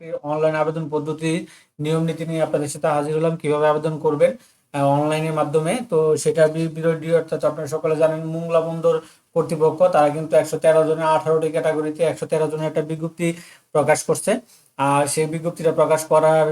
চাকরির অনলাইন আবেদন পদ্ধতি, নিয়ম নীতি নিয়ে আপনাদের সাথে হাজির হলাম, কীভাবে আবেদন করবেন অনলাইনের মাধ্যমে। তো সেটা বিরোধী অর্থাৎ আপনারা সকলে জানেন, মুংলা বন্দর কর্তৃপক্ষ, তারা কিন্তু একশো তেরো জনের আঠারোটি ক্যাটাগরিতে একশো তেরো জনের একটা বিজ্ঞপ্তি প্রকাশ করছে। আর সেই বিজ্ঞপ্তিটা প্রকাশ করার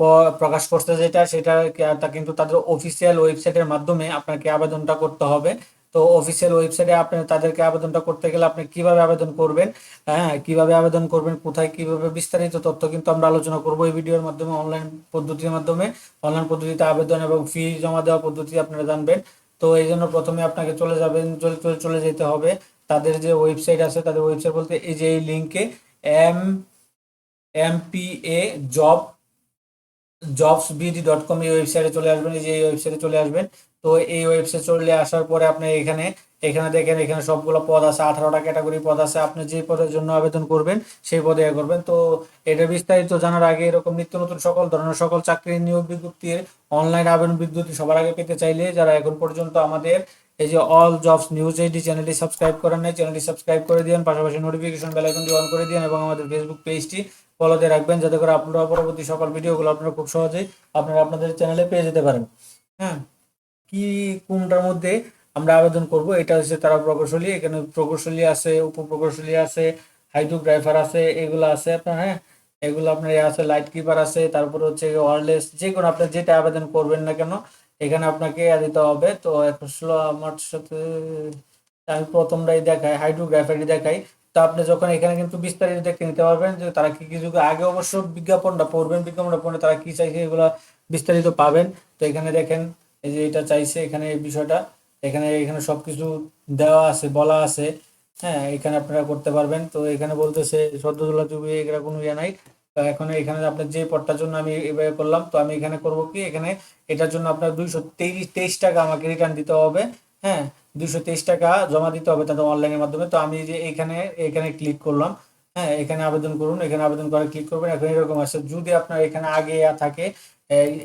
পর প্রকাশ করছে যেটা, সেটা তা কিন্তু তাদের অফিসিয়াল ওয়েবসাইটের মাধ্যমে আপনাকে আবেদনটা করতে হবে। তো অফিসিয়াল ওয়েবসাইটে আপনি তাদেরকে আবেদনটা করতে গেলে আপনি কীভাবে আবেদন করবেন হ্যাঁ কীভাবে আবেদন করবেন, কোথায় কীভাবে বিস্তারিত তথ্য কিন্তু আমরা আলোচনা করব এই ভিডিওর মাধ্যমে অনলাইন পদ্ধতির মাধ্যমে। অনলাইন পদ্ধতিতে আবেদন এবং ফি জমা দেওয়া পদ্ধতি আপনারা জানবেন। তো এই জন্য প্রথমে আপনাকে চলে যাবেন, চলে চলে চলে যেতে হবে। তাদের যে ওয়েবসাইট আছে, তাদের ওয়েবসাইট বলতে এই যে এই লিঙ্কে M M P A job jobs BD dot com এই ওয়েবসাইটে চলে আসবেন, এই যে এই ওয়েবসাইটে চলে আসবেন। তো এই ওয়েবসাইট চলে আসার পরে আপনি এখানে এখানে দেখেন, এখানে সবগুলো পদ আছে, আঠারোটা ক্যাটাগরি পদ আছে। আপনি যে পদের জন্য আবেদন করবেন, সেই পদে করবেন। তো এটা বিস্তারিত জানার আগে এরকম নিত্য নতুন সকল ধরনের সকল চাকরির নিয়োগ বিজ্ঞপ্তির অনলাইন আবেদন বিজ্ঞপ্তি সবার আগে পেতে চাইলে যারা এখন পর্যন্ত আমাদের এই যে অল জবস নিউজ এইডি চ্যানেলটি সাবস্ক্রাইব করেন নাই, চ্যানেলটি সাবস্ক্রাইব করে দিন পাশাপাশি নোটিফিকেশন বেল আইকনটি অন করে দিন এবং আমাদের ফেসবুক পেজটি ফলোতে রাখবেন যাতে করে হওয়া পরবর্তী সকল ভিডিওগুলো আপনারা খুব সহজেই আপনারা আপনাদের চ্যানেলে পেয়ে যেতে পারেন। হ্যাঁ? কি কোনটার মধ্যে আমরা আবেদন করব, এটা হচ্ছে তারা প্রকৌশলী, এখানে প্রকৌশলী আছে, উপপ্রকৌশলী আছে, হাইড্রোগ্রাইফার আছে, এগুলো আছে আপনার হ্যাঁ? এগুলো আপনার আছে, লাইট কিপার আছে, তারপরে হচ্ছে ওয়ারলেস, যে কোনো আপনার যেটা আবেদন করবেন না কেন, এখানে আপনাকে দিতে হবে। তো আসলে আমার সাথে, আমি প্রথমটাই দেখাই হাইড্রোগ্রাফারই দেখাই। তো আপনি যখন এখানে কিন্তু বিস্তারিত দেখে নিতে পারবেন যে তারা কি কিছু আগে অবশ্য বিজ্ঞাপনটা পড়বেন, বিজ্ঞাপনটা পড়লে তারা কি চাইছে এগুলো বিস্তারিত পাবেন। তো এখানে দেখেন এই যে এটা চাইছে এখানে বিষয়টা, এখানে এখানে সবকিছু দেওয়া আছে, বলা আছে। হ্যাঁ এখানে আপনারা করতে পারবেন। তো এখানে বলতেছে সদ্যদুল্লাহ জুবি এগুলো কোনো ইয়ে নাই। তো এখন এখানে আপনার যে পদটার জন্য আমি এভাবে করলাম, তো আমি এখানে করব কি? এখানে এটার জন্য আপনার দুইশো তেইশ তেইশ টাকা আমাকে রিটার্ন দিতে হবে। হ্যাঁ দুইশো তেইশ টাকা জমা দিতে হবে তাদের অনলাইনের মাধ্যমে। তো আমি যে এখানে এখানে ক্লিক করলাম। হ্যাঁ এখানে আবেদন করুন, এখানে আবেদন করে ক্লিক করবেন। এখন এরকম আছে, যদি আপনার এখানে আগে থাকে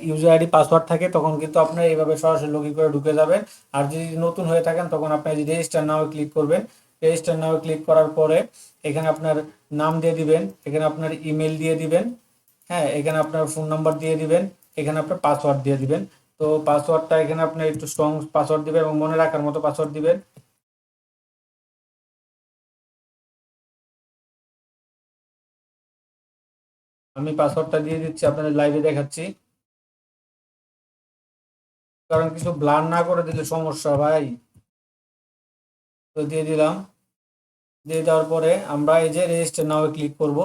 ইউজার আইডি পাসওয়ার্ড থাকে, তখন কিন্তু আপনার এইভাবে সরাসরি লগ ইন করে ঢুকে যাবেন। আর যদি নতুন হয়ে থাকেন, তখন আপনি রেজিস্টার নাও ক্লিক করবেন। রেজিস্টার নাও ক্লিক করার পরে এখানে আপনার নাম দিয়ে দিবেন, এখানে আপনার ইমেল দিয়ে দিবেন হ্যাঁ এখানে আপনার ফোন নাম্বার দিয়ে দিবেন, এখানে আপনার পাসওয়ার্ড দিয়ে দিবেন। তো পাসওয়ার্ডটা এখানে আপনি একটু স্ট্রং পাসওয়ার্ড দিবেন এবং মনে রাখার মতো পাসওয়ার্ড দিবেন। আমি পাসওয়ার্ডটা দিয়ে দিচ্ছি, আপনাদের লাইভে দেখাচ্ছি। কারণ কিছু ব্লার না করে দিলে সমস্যা ভাই। তো দিয়ে দিলাম। দিয়ে দেওয়ার পরে আমরা এই যে রেজিস্টার নাও ক্লিক করব।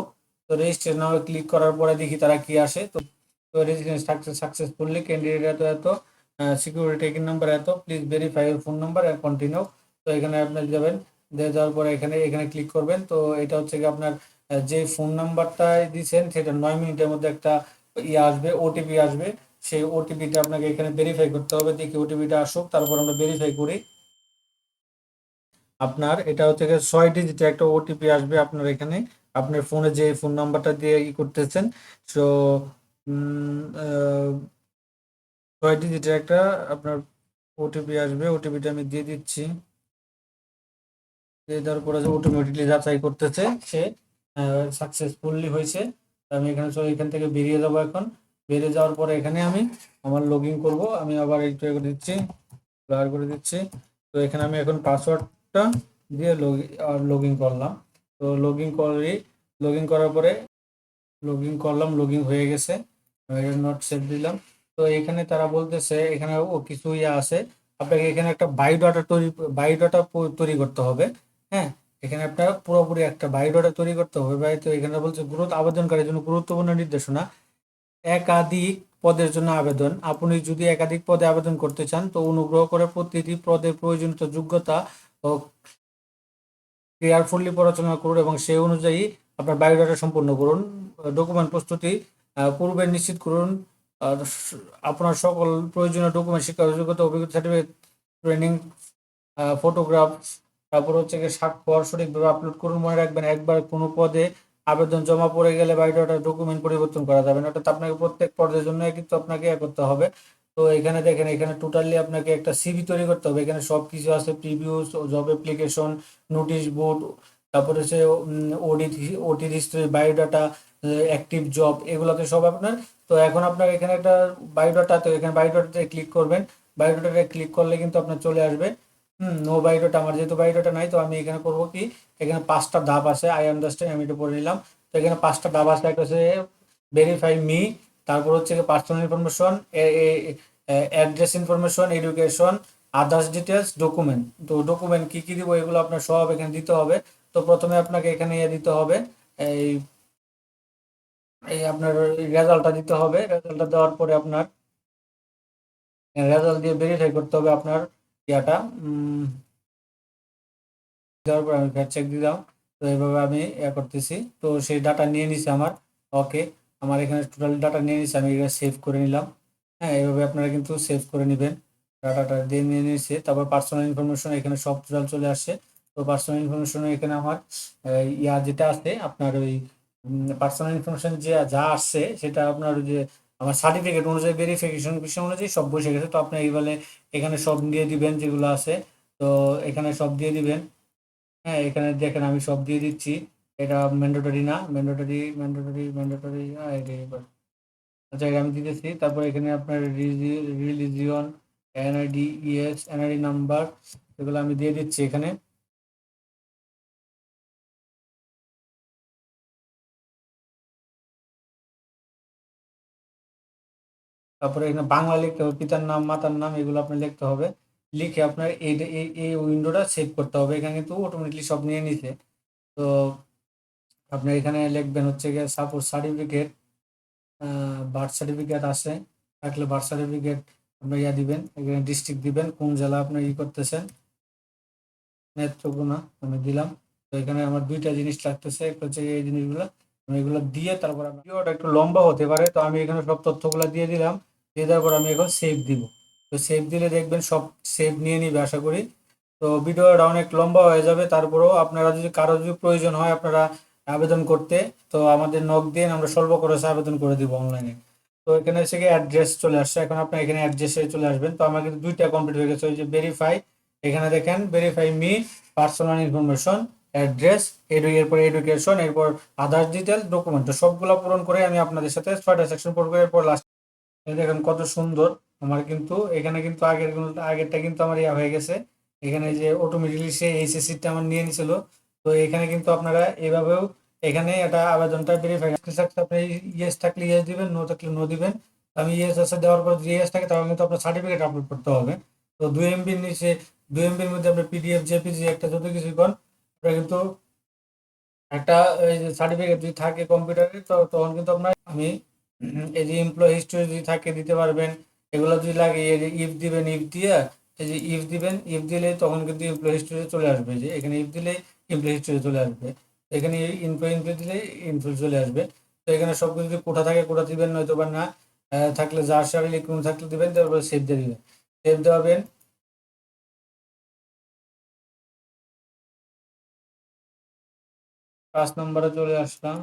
তো রেজিস্টার নাও ক্লিক করার পরে দেখি তারা কি আসে। তো তো রেজিস্ট্রেশন সাকসেস সাকসেসফুলি ক্যান্ডিডেট এত এত সিকিউরিটি টেকিং নাম্বার এত please verify your phone number continue তো এখানে আপনি যাবেন, দিয়ে দেওয়ার পরে এখানে এখানে ক্লিক করবেন। তো এটা হচ্ছে কি আপনার যে ফোন নাম্বারটা দিয়েছেন সেটা নয় মিনিটের মধ্যে একটা ইয়ে আসবে ওটিপি আসবে। সেই ওটিপিটা আপনাকে এখানে ভেরিফাই করতে হবে দেখি ওটিপিটা আসুক, তারপর আমরা ভেরিফাই করি। আপনার এটা হচ্ছে গিয়ে ছয় ডিজিটের একটা ওটিপি আসবে আপনার এখানে। আপনার ফোনে যে ফোন নাম্বারটা দিয়ে ই করতেছেন সো ছয় ডিজিটের একটা আপনার ওটিপি আসবে। ওটিপিটা আমি দিয়ে দিচ্ছি। দিয়ে দেওয়ার পরে অটোমেটিকলি যাচাই করতেছে সে সাকসেসফুলি হয়েছে। আমি এখানে চলে এখান থেকে বেরিয়ে যাব এখন। বেরিয়ে যাওয়ার পরে এখানে আমি আমার লগ ইন করব। আমি আবার একটু করে দিচ্ছি ব্লার করে দিচ্ছি। তো এখানে আমি এখন পাসওয়ার্ডটা দিয়ে লগ লগ ইন করলাম। তো লগ ইন করি লগ ইন করার পরে লগ ইন করলাম লগ ইন হয়ে গেছে। নট সেভ দিলাম। তো এখানে তারা বলতেছে, এখানে ও কিছু ইয়ে আছে। আপনাকে এখানে একটা বায়োডাটা তৈরি বায়োডাটা তৈরি করতে হবে। হ্যাঁ? এখানে আপনার পুরোপুরি একটা বায়োডাটা তৈরি করতে হবে। তো এখানে বলছে গুরুত্ব, আবেদনকারীর জন্য গুরুত্বপূর্ণ নির্দেশনা। একাধিক পদের জন্য আবেদন। আপনি যদি একাধিক পদে আবেদন করতে চান, তো অনুগ্রহ করে প্রতিটি পদের প্রয়োজনীয় যোগ্যতা ও কেয়ারফুলি পড়াশোনা করুন এবং সেই অনুযায়ী আপনার বায়োডাটা সম্পূর্ণ করুন। ডকুমেন্ট প্রস্তুতি পূর্বে নিশ্চিত করুন। আপনার সকল প্রয়োজনীয় ডকুমেন্ট, শিক্ষা, যোগ্যতা, অভিজ্ঞতা, সার্টিফিকেট, ট্রেনিং ফটোগ্রাফ তারপর হচ্ছে গিয়ে স্বাক্ষর সঠিকভাবে আপলোড করুন, মনে রাখবেন একবার কোনো পদে আবেদন জমা পড়ে গেলে বায়োডাটা ডকুমেন্ট পরিবর্তন করা যাবে না ওটা তো আপনাকে প্রত্যেক পদের জন্য কিন্তু আপনাকে এ করতে হবে। তো এখানে দেখেন, এখানে টোটালি আপনাকে একটা সিভি তৈরি করতে হবে, এখানে সব কিছু আছে previous job application notice board তারপরে হচ্ছে OD OT history biodata active job এগুলোতে সব আপনার। তো এখন আপনার এখানে একটা বায়োডাটা তো এখানে বায়োডাটাতে ক্লিক করবেন। বায়োডাটাতে ক্লিক করলে কিন্তু আপনার চলে আসবে। নো বায়োডাটা আমার যেহেতু বায়োডাটা নাই, তো আমি এখানে করব কি? এখানে পাঁচটা ধাপ আছে আই আন্ডারস্ট্যান্ড আমি এটা পড়ে নিলাম। তো এখানে পাঁচটা ধাপ আছে একটা হচ্ছে ভেরিফাই মি তারপর হচ্ছে personal information address information education others details document তো ডকুমেন্ট কি কি দিব, এগুলো আপনার সব এখানে দিতে হবে। তো প্রথমে আপনাকে এখানে ইয়ে দিতে হবে, এই এই আপনার রেজাল্টটা দিতে হবে। রেজাল্টটা দেওয়ার পরে আপনার রেজাল্ট দিয়ে ভেরিফাই করতে হবে আপনার ইয়াটা দেওয়ার আমি ফের চেক দিলাম তো এইভাবে আমি ইয়ে করতেছি। তো সেই ডাটা নিয়ে নিছি আমার। ওকে আমার এখানে টোটাল ডাটা নিয়ে নিছি, আমি এটা সেভ করে নিলাম। হ্যাঁ এইভাবে আপনারা কিন্তু সেভ করে নেবেন। ডাটাটা দিয়ে নিয়ে নিয়েছে তারপর পার্সোনাল ইনফরমেশন এখানে সব টোটাল চলে আসছে তো পার্সোনাল ইনফরমেশন এখানে আমার ইয়া যেটা আছে, আপনার ওই পার্সোনাল ইনফরমেশন যে যা আসছে, সেটা আপনার ওই যে আমার সার্টিফিকেট অনুযায়ী ভেরিফিকেশন বিষয় অনুযায়ী সব বসে গেছে। তো আপনি এইভাবে এখানে সব দিয়ে দিবেন যেগুলো আছে। তো এখানে সব দিয়ে দিবেন। হ্যাঁ এখানে দেখেন আমি সব দিয়ে দিচ্ছি। এটা ম্যান্ডেটরি না ম্যান্ডেটরি ম্যান্ডেটরি ম্যান্ডেটরি আচ্ছা এটা আমি দিতেছি। তারপর এখানে আপনার রিলিজিয়ন এনআইডি ইএস এনআইডি নাম্বার এগুলো আমি দিয়ে দিচ্ছি এখানে। তারপরে এখানে বাংলা লিখতে হবে, পিতার নাম, মাতার নাম, এগুলো আপনার লিখতে হবে। লিখে আপনার এই এই উইন্ডোটা সেভ করতে হবে। এখানে কিন্তু অটোমেটিকলি সব নিয়ে নিছে। তো আপনার এখানে লিখবেন হচ্ছে গিয়ে সাপোজ সার্টিফিকেট বার্থ সার্টিফিকেট আছে। থাকলে বার্থ সার্টিফিকেট আপনার ইয়া দিবেন, এখানে ডিস্ট্রিক্ট দিবেন, কোন জেলা আপনার ই করতেছেন। নেত্রকোনা, আমি দিলাম। তো এখানে আমার দুইটা জিনিস লাগতেছে। একটা হচ্ছে এই জিনিসগুলো, আমি এগুলো দিয়ে তারপর ভিডিওটা একটু লম্বা হতে পারে। তো আমি এখানে সব তথ্যগুলো দিয়ে দিলাম। দিয়ে দেওয়ার পর আমি এখন সেভ দিব। তো সেভ দিলে দেখবেন সব সেভ নিয়ে নিবে আশা করি। তো ভিডিওটা অনেক লম্বা হয়ে যাবে, তারপরেও আপনারা যদি কারও যদি প্রয়োজন হয় আপনারা আবেদন করতে, তো আমাদের নক দিয়ে আমরা স্বল্প খরচে আবেদন করে দিব অনলাইনে তো এখানে এসে অ্যাড্রেস চলে আসছে, এখন আপনি এখানে অ্যাড্রেসে চলে আসবেন। তো আমার কিন্তু দুইটা কমপ্লিট হয়ে গেছে, ওই যে ভেরিফাই এখানে দেখেন verify me personal information address edu এরপর এডুকেশন এরপর আধার ডিটেল ডকুমেন্ট সবগুলো পূরণ করে আমি আপনাদের সাথে ছয়টা সেকশন পূরণ করে, এরপর লাস্ট দেখেন কত সুন্দর। আমার কিন্তু এখানে কিন্তু আগের আগেরটা কিন্তু আমার ইয়া হয়ে গেছে। এখানে যে অটোমেটিকলি সে এইচএসসিটা আমার নিয়ে নিছিল। তো এখানে কিন্তু আপনারা এভাবেও এখানে এটা আবেদনটা ভেরিফাই আপনি ইয়েস থাকলে ইয়েস দিবেন নো থাকলে নো দিবেন। আমি ইয়েস আছে দেওয়ার পর যদি ইয়েস থাকে, তাহলে কিন্তু আপনার সার্টিফিকেট আপলোড করতে হবে। তো দুই এমবির নিচে, দুই এমবির মধ্যে আপনি পিডিএফ জেপিজি একটা যত কিছু করেন আপনার কিন্তু একটা যে সার্টিফিকেট যদি থাকে কম্পিউটারে তো তখন কিন্তু আপনার আমি এই যে এমপ্লয় হিস্ট্রি যদি থাকে দিতে পারবেন, এগুলো যদি লাগে ইফ দিবেন ইফ দিয়ে, এই যে ইফ দিবেন ইফ দিলে তখন কিন্তু এমপ্লয় হিস্ট্রি চলে আসবে, যে এখানে ইফ দিলে এমপ্লয় হিস্ট্রি চলে আসবে, এখানে ইনফো ইনফো দিলে ইনফো চলে আসবে। তো এখানে সব কিছু যদি কোথা থাকে কোথা দিবেন, নয়তো বা না থাকলে যার সারে লিখুন, থাকলে দিবেন, তারপরে সেভ দিয়ে দিবেন। সেভ দেওয়াবেন পাঁচ নম্বরে চলে আসলাম।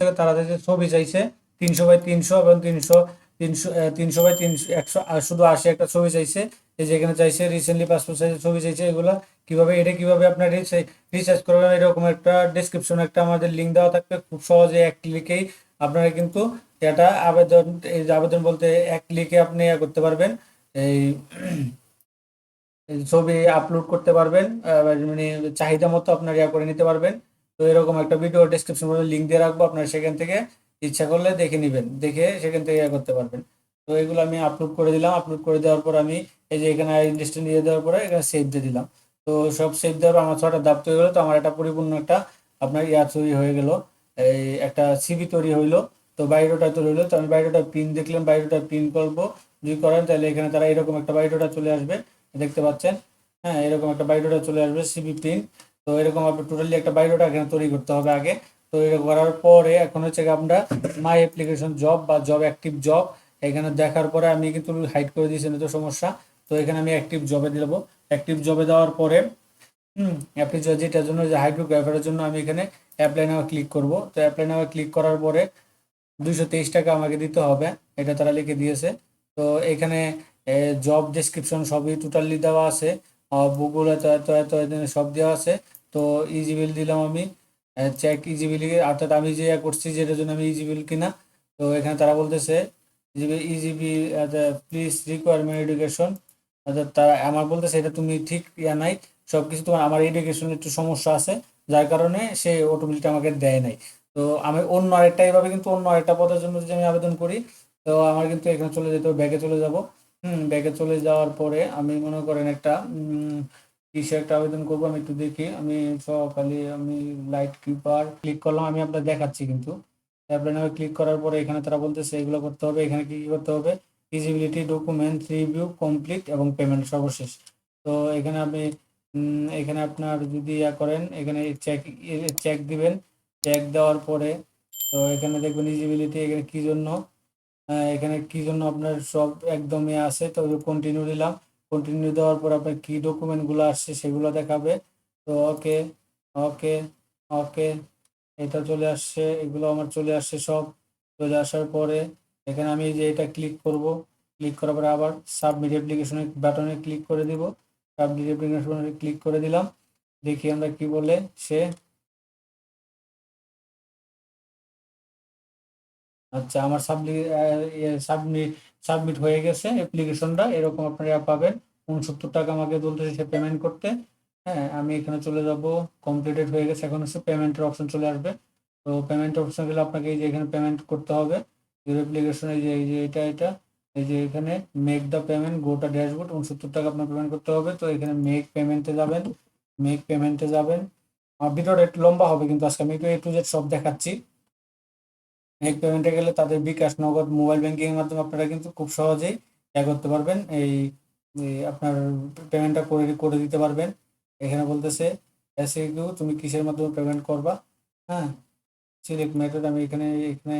তারা যে ছবি চাইছে, তিনশো বাই তিনশো এবং তিনশো তিনশো তিনশো বাই তিনশো, একশো শুধু আশি একটা ছবি চাইছে। এই যে এখানে চাইছে রিসেন্টলি পাসপোর্ট সাইজের ছবি চাইছে এগুলো। কীভাবে, এটা কীভাবে আপনার রিসার্চ করবেন, এরকম একটা ডিসক্রিপশন একটা আমাদের লিঙ্ক দেওয়া থাকবে। খুব সহজে এক ক্লিকেই আপনারা কিন্তু এটা আবেদন, এই আবেদন বলতে এক ক্লিকে আপনি করতে পারবেন। এই ছবি আপলোড করতে পারবেন মানে চাহিদা মতো আপনার ইয়া করে নিতে পারবেন। তো এরকম একটা ভিডিও ডিসক্রিপশন লিঙ্ক দিয়ে রাখব, আপনার সেখান থেকে ইচ্ছা করলে দেখে নেবেন, দেখে সেখান থেকে ইয়ে করতে পারবেন। তো এগুলো আমি আপলোড করে দিলাম আপলোড করে দেওয়ার পর আমি এই যে এখানে ইন্ডাস্ট্রি দিয়ে দেওয়ার পরে এখানে সেভ দিয়ে দিলাম। তো সব সেভ দেওয়ার পর আমার ছটা দাপ তৈরি হলো, তো আমার একটা পরিপূর্ণ একটা আপনার ইয়া তৈরি হয়ে গেল। এই একটা সিবি তৈরি হইল, তো বাইরোটা তৈরি হলো তো আমি বাইরোটা পিন দেখলাম বাইরোটা পিন করব। যদি করেন তাহলে এখানে তারা এরকম একটা বাইরোটা চলে আসবে, দেখতে পাচ্ছেন? হ্যাঁ এরকম একটা বাইরোটা চলে আসবে সিবি পিন তো এরকম আপনার টোটালি একটা বাইরোটা এখানে তৈরি করতে হবে আগে। তো এটা করার পরে এখন হচ্ছে আমরা মাই অ্যাপ্লিকেশন জব বা জব অ্যাক্টিভ জব এখানে দেখার পরে আমি কিন্তু হাইড করে দিয়েছি তো সমস্যা। তো এখানে আমি অ্যাক্টিভ জবে দেবো অ্যাক্টিভ জবে দেওয়ার পরে অ্যাক্টিভ যেটার জন্য যে হাইড্রোগ্রাফারের জন্য আমি এখানে অ্যাপ্লাই নাও ক্লিক করব। তো অ্যাপ্লাই নাও ক্লিক করার পরে দুইশো তেইশ টাকা আমাকে দিতে হবে, এটা তারা লিখে দিয়েছে। তো এখানে জব ডেসক্রিপশন সবই টোটালি দেওয়া আছে। এত এত এত এত সব দেওয়া আছে। তো ইজি বিল দিলাম আমি। চেক ইজি বিল অর্থাৎ আমি যে করছি যেটার জন্য আমি ইজি বিল কিনা, তো এখানে তারা বলতেছে eligibility please requirement education অর্থাৎ তারা আমার বলতেছে এটা তুমি ঠিক ইয়া নাই সব কিছু তোমার আমার এডুকেশনের একটু সমস্যা আছে, যার কারণে সে অটোমেটিক আমাকে দেয় নাই। তো আমি অন্য আরেকটা এভাবে কিন্তু অন্য আরেকটা পদের জন্য যদি আমি আবেদন করি, তো আমার কিন্তু এখানে চলে যেতে ব্যাগে চলে যাব। হুম, ব্যাগে চলে যাওয়ার পরে আমি মনে করেন একটা কিসে একটা আবেদন করব, আমি একটু দেখি। আমি সকালে আমি লাইট কিপার ক্লিক করলাম, আমি আপনার দেখাচ্ছি কিন্তু। অ্যাপ্লাই ক্লিক করার পরে এখানে তারা বলতেছে, এগুলো করতে হবে, এখানে কি কি করতে হবে? ইজিবিলিটি ডকুমেন্ট রিভিউ কমপ্লিট এবং পেমেন্ট সর্বশেষ। তো এখানে আপনি এখানে আপনার যদি ইয়া করেন, এখানে চেক চেক দিবেন। চেক দেওয়ার পরে, তো এখানে দেখবেন ইজিবিলিটি এখানে কি জন্য এখানে কি জন্য আপনার সব একদমই আছে, তো কন্টিনিউ দিলাম। কন্টিনিউ দেওয়ার পর আপনার কি ডকুমেন্টগুলো আসছে সেগুলো দেখাবে। তো ওকে ওকে ওকে এটা চলে আসছে, এগুলো আমার চলে আসছে সব। চলে আসার পরে এখানে আমি যে এটা ক্লিক করব ক্লিক করার পরে আবার সাবমিট অ্যাপ্লিকেশনে বাটনে ক্লিক করে দিব। সাবমিট অ্যাপ্লিকেশনে ক্লিক করে দিলাম, দেখি আমরা কি বলে সে। আচ্ছা আমার সাবমিট সাবমিট সাবমিট হয়ে গেছে অ্যাপ্লিকেশনটা এরকম আপনারা পাবেন। উনসত্তর টাকা আমাকে বলতেছে সে পেমেন্ট করতে। হ্যাঁ আমি এখানে চলে যাব কমপ্লিটেড হয়ে গেছে, এখন হচ্ছে পেমেন্টের অপশন চলে আসবে। তো পেমেন্ট অপশন গেলে আপনাকে এই যে এখানে পেমেন্ট করতে হবে। অ্যাপ্লিকেশন এই যে এই যে এটা এটা, এই যে এখানে make the payment go to dashboard উনসত্তর টাকা আপনার পেমেন্ট করতে হবে। তো এখানে মেক পেমেন্টে যাবেন মেক পেমেন্টে যাবেন। আমার ভিডিওটা একটু লম্বা হবে, কিন্তু আজকে আমি একটু এ টু জেড সব দেখাচ্ছি। মেক পেমেন্টে গেলে তাদের বিকাশ নগদ মোবাইল ব্যাংকিং এর মাধ্যমে আপনারা কিন্তু খুব সহজেই ইয়া করতে পারবেন। এই আপনার পেমেন্টটা করে করে দিতে পারবেন। এখানে বলতেছে এসে তুমি কিসের মাধ্যমে পেমেন্ট করবা? হ্যাঁ সিলেক্ট মেথড আমি এখানে এখানে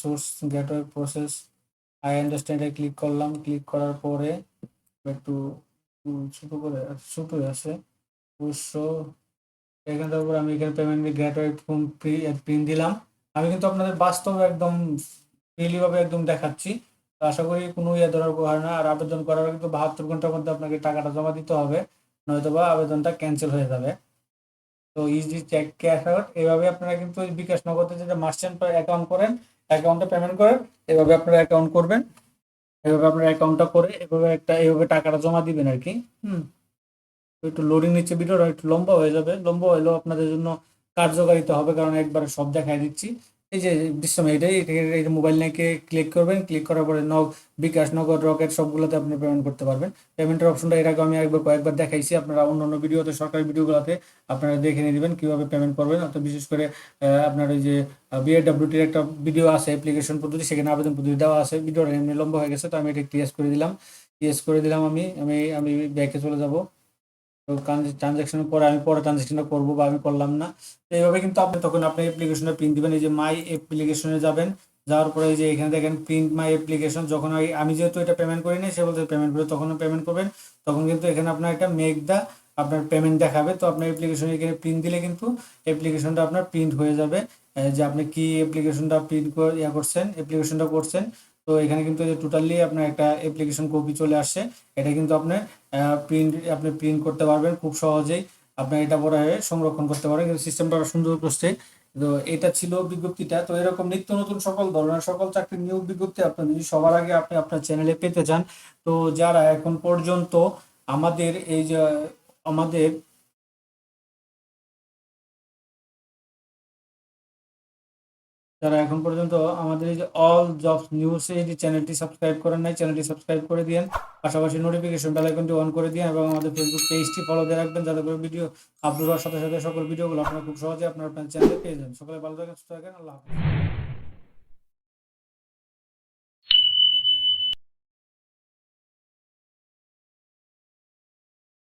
source gateway process I understand click করলাম। ক্লিক করার পরে একটু ছোট করে, ছোট আছে। অবশ্য এখানে তারপর আমি এখানে পেমেন্ট গেটওয়ে প্রিন্ট দিলাম। আমি কিন্তু আপনাদের বাস্তবে একদম ফ্রিলি ভাবে একদম দেখাচ্ছি। তো আশা করি কোনো ইয়ে ধরার হয় না। আর আবেদন করার কিন্তু বাহাত্তর ঘণ্টার মধ্যে আপনাকে টাকাটা জমা দিতে হবে। নয়তো বা আবেদনটা ক্যান্সেল হয়ে যাবে। তো ইজি চেক ক্যাশ আউট এভাবে আপনারা কিন্তু বিকাশ নগদে যেটা মার্চেন্ট অ্যাকাউন্ট করেন অ্যাকাউন্টে পেমেন্ট করেন, এভাবে আপনারা অ্যাকাউন্ট করবেন। এভাবে আপনার অ্যাকাউন্টটা করে এভাবে একটা, এভাবে টাকাটা জমা দিবেন আর কি। হুম। একটু লোডিং নিচ্ছে ভিডিওটা একটু লম্বা হয়ে যাবে। লম্বা হলেও আপনাদের জন্য কার্যকারিতা হবে, কারণ একবারে সব দেখাই দিচ্ছি। এই যে দৃশ্যম এটাই যে মোবাইল নিয়ে ক্লিক করবেন ক্লিক করার পরে নগ, বিকাশ, নগদ, রকেট সবগুলোতে আপনি পেমেন্ট করতে পারবেন। পেমেন্টের অপশনটা এর আগে আমি একবার কয়েকবার দেখাইছি, আপনারা অন্য অন্য ভিডিওতে সরকারি ভিডিওগুলোতে আপনারা দেখে নিয়ে নেবেন কীভাবে পেমেন্ট করবেন। অর্থাৎ বিশেষ করে আপনার ওই যে বিএডব্লিউটির একটা ভিডিও আছে অ্যাপ্লিকেশন পদ্ধতি, সেখানে আবেদন পদ্ধতি দেওয়া আছে। ভিডিওটা এমনি লম্বা হয়ে গেছে, তো আমি এটা টিএস করে দিলাম। টিএস করে দিলাম আমি আমি আমি ব্যাকে চলে যাব। তো ট্রানজাকশনের পরে আমি পরে ট্রানজাকশনটা করব বা আমি করলাম না। এইভাবে কিন্তু আপনি তখন আপনি অ্যাপ্লিকেশনে প্রিন্ট দিবেন, এই যে মাই অ্যাপ্লিকেশনে যাবেন। যাওয়ার পরে যে এখানে দেখেন প্রিন্ট মাই অ্যাপ্লিকেশন যখন আমি যেহেতু এটা পেমেন্ট করি নাই, সে বলতে পেমেন্ট করে তখন পেমেন্ট করবেন। তখন কিন্তু এখানে আপনার একটা মেক দা আপনার পেমেন্ট দেখাবে। তো আপনার অ্যাপ্লিকেশন এখানে প্রিন্ট দিলে কিন্তু অ্যাপ্লিকেশনটা আপনার প্রিন্ট হয়ে যাবে। যে আপনি কি অ্যাপ্লিকেশনটা প্রিন্ট ইয়া করছেন অ্যাপ্লিকেশনটা করছেন তো এখানে কিন্তু টোটালি আপনার একটা অ্যাপ্লিকেশন কপি চলে আসছে, এটা কিন্তু আপনি প্রিন্ট আপনি প্রিন্ট করতে পারবেন খুব সহজেই। আপনি এটা পরে সংরক্ষণ করতে পারবেন, কিন্তু সিস্টেমটা সুন্দর করছে তো এটা ছিল বিজ্ঞপ্তিটা। তো এরকম নিত্য নতুন সকল ধরনের সকল চাকরির নিয়োগ বিজ্ঞপ্তি আপনি যদি সবার আগে আপনি আপনার চ্যানেলে পেতে চান, তো যারা এখন পর্যন্ত আমাদের এই যে, আমাদের যারা এখন পর্যন্ত আমাদের এই যে অল জবস নিউজ এই যে চ্যানেলটি সাবস্ক্রাইব করেন নাই চ্যানেলটি সাবস্ক্রাইব করে দিন পাশাপাশি নোটিফিকেশন বেল আইকনটি অন করে দিন এবং আমাদের ফেসবুক পেজটি ফলো দিয়ে রাখবেন যাতে করে ভিডিও আপলোড হওয়ার সাথে সাথে সকল ভিডিওগুলো আপনারা খুব সহজে আপনার চ্যানেলে পেয়ে যান। সকলে ভালো থাকেন, সুস্থ থাকেন, আল্লাহ হাফেজ।